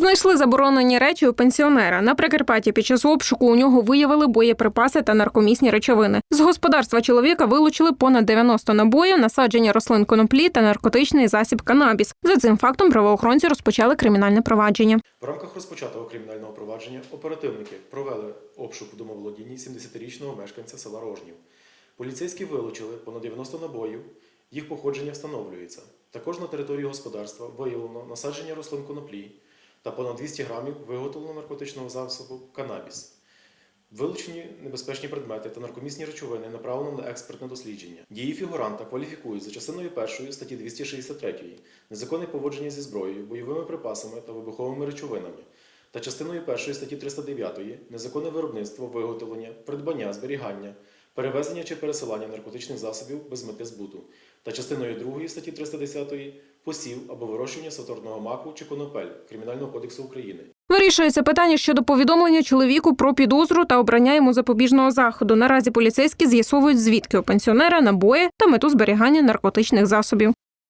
Знайшли заборонені речі у пенсіонера. На Прикарпатті під час обшуку у нього виявили боєприпаси та наркомісні речовини. З господарства чоловіка вилучили понад 90 набоїв, насадження рослин коноплі та наркотичний засіб канабіс. За цим фактом правоохоронці розпочали кримінальне провадження. В рамках розпочатого кримінального провадження оперативники провели обшук у домоволодінні 70-річного мешканця села Рожнів. Поліцейські вилучили понад 90 набоїв, їх походження встановлюється. Також на території господарства виявлено насадження рослин коноплі та понад 200 грамів виготовленого наркотичного засобу канабіс. Вилучені небезпечні предмети та наркомісні речовини направлено на експертне дослідження. Дії фігуранта кваліфікують за частиною першої статті 263 незаконне поводження зі зброєю, бойовими припасами та вибуховими речовинами, та частиною першої статті 309 незаконне виробництво, виготовлення, придбання, зберігання, перевезення чи пересилання наркотичних засобів без мети збуту, та частиною 2 статті 310 посів або вирощування саторного маку чи конопель Кримінального кодексу України. Вирішується питання щодо повідомлення чоловіку про підозру та обрання йому запобіжного заходу. Наразі поліцейські з'ясовують, звідки у пенсіонера набої та мету зберігання наркотичних засобів.